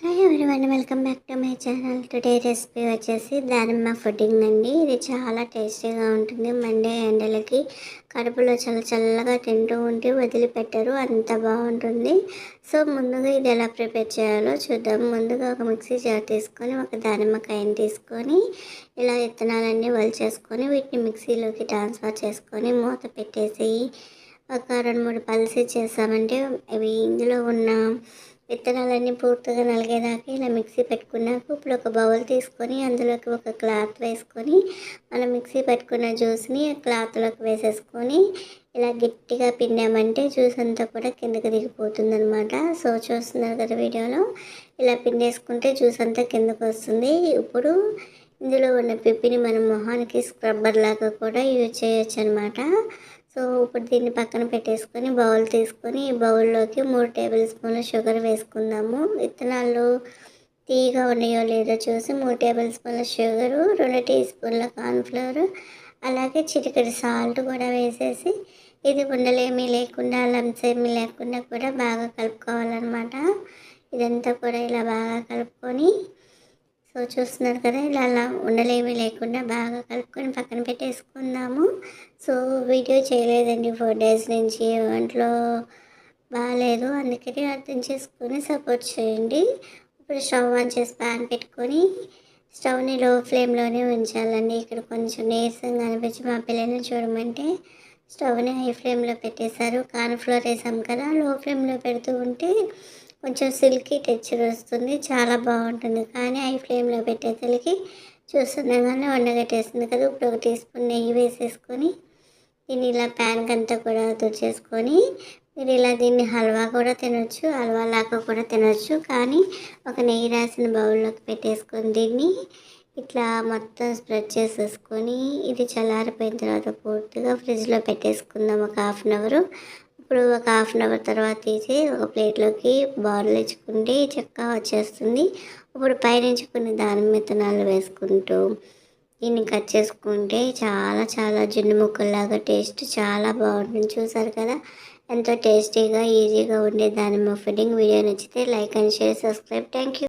Hello everyone welcome back to my channel today recipe వచ్చేసి దానిమ్మ pudding అండి. ఇది చాలా టేస్టీగా ఉంటుంది. మండే ఎండలకి కడుపులో చల్ల చల్లగా తింటూ ఉంటే వదిలిపెట్టరు. అంత బాగుంటుంది. సో ముందుగా ఇది ఎలా ప్రిపేర్ చేయాలో చూద్దాం. ముందుగా ఒక మిక్సీ జార్ తీసుకొని ఒక దానిమ్మకాయని తీసుకొని ఇలా విత్తనాలన్నీ వలిచేసుకొని వీటిని మిక్సీలోకి ట్రాన్స్ఫర్ చేసుకొని మూత పెట్టేసి ఒక రెండు మూడు పల్సీ చేసామంటే అవి ఇందులో ఉన్న విత్తనాలన్నీ పూర్తిగా నలిగేదాకా ఇలా మిక్సీ పెట్టుకున్నాక ఇప్పుడు ఒక బౌల్ తీసుకొని అందులోకి ఒక క్లాత్ వేసుకొని మనం మిక్సీ పెట్టుకున్న జ్యూస్ని క్లాత్లోకి వేసేసుకొని ఇలా గట్టిగా పిండామంటే జ్యూస్ అంతా కూడా కిందకి దిగిపోతుంది అనమాట సో చూస్తున్నారు కదా వీడియోలో? ఇలా పిండేసుకుంటే జ్యూస్ అంతా కిందకు వస్తుంది. ఇప్పుడు ఇందులో ఉన్న పిప్పిని మనం మొహానికి స్క్రబ్బర్ లాగా కూడా యూజ్ చేయొచ్చు అనమాట సో ఇప్పుడు దీన్ని పక్కన పెట్టేసుకొని బౌల్ తీసుకొని ఈ బౌల్లోకి మూడు టేబుల్ స్పూన్ల షుగర్ వేసుకుందాము. విత్తనాలు తీగా ఉన్నాయో లేదో చూసి మూడు టేబుల్ స్పూన్ల షుగరు రెండు టీ స్పూన్ల కార్న్ఫ్లవర్ అలాగే చిటికడి సాల్ట్ కూడా వేసేసి ఇది ఉండలేమీ లేకుండా లంప్స్ ఏమీ లేకుండా కూడా బాగా కలుపుకోవాలన్నమాట. ఇదంతా కూడా ఇలా బాగా కలుపుకొని సో చూస్తున్నారు కదా ఇలా అలా ఉండలేమీ లేకుండా బాగా కలుపుకొని పక్కన పెట్టేసుకుందాము. సో వీడియో చేయలేదండి ఫోర్ డేస్ నుంచి ఒంట్లో బాగాలేదు అందుకని అర్థం చేసుకొని సపోర్ట్ చేయండి. ఇప్పుడు స్టవ్ ఆన్ చేసి ప్యాన్ పెట్టుకొని స్టవ్ని లో ఫ్లేమ్లోనే ఉంచాలండి. ఇక్కడ కొంచెం నీరసంగా అనిపించి మా పిల్లల్ని చూడమంటే స్టవ్ని హై ఫ్లేమ్లో పెట్టేశారు. కార్న్ఫ్లోర్ వేసాం కదా లో ఫ్లేమ్లో పెడుతూ ఉంటే కొంచెం సిల్కీ టెక్చర్ వస్తుంది. చాలా బాగుంటుంది. కానీ ఐ ఫ్లేమ్లో పెట్టేసరికి చూస్తుండగానే వండగట్టేస్తుంది కదా. ఇప్పుడు ఒక టీ స్పూన్ నెయ్యి వేసేసుకొని దీన్ని ఇలా ప్యాన్కి అంతా కూడా తుడిచేసుకొని మీరు ఇలా దీన్ని హల్వా కూడా తినొచ్చు హల్వా లాగా కూడా తినొచ్చు. కానీ ఒక నెయ్యి రాసిన బౌల్లోకి పెట్టేసుకొని దీన్ని ఇట్లా మొత్తం స్ప్రెడ్ చేసేసుకొని ఇది చల్లారిపోయిన తర్వాత పూర్తిగా ఫ్రిడ్జ్లో పెట్టేసుకుందాం. ఒక హాఫ్ అన్ అవర్ ఇప్పుడు ఒక హాఫ్ అన్ అవర్ తర్వాత తీసి ఒక ప్లేట్లోకి బార్లు ఇచ్చుకుంటే చక్కగా వచ్చేస్తుంది. ఇప్పుడు పైనుంచి కొన్ని దానిమ్మ విత్తనాలు వేసుకుంటూ దీన్ని కట్ చేసుకుంటే చాలా చాలా జున్ను ముక్కల్లాగా టేస్ట్ చాలా బాగుంటుంది. చూసారు కదా? ఎంతో టేస్టీగా ఈజీగా ఉండే దానిమ్మ ఫిడ్డింగ్. వీడియో నచ్చితే like and share subscribe. Thank you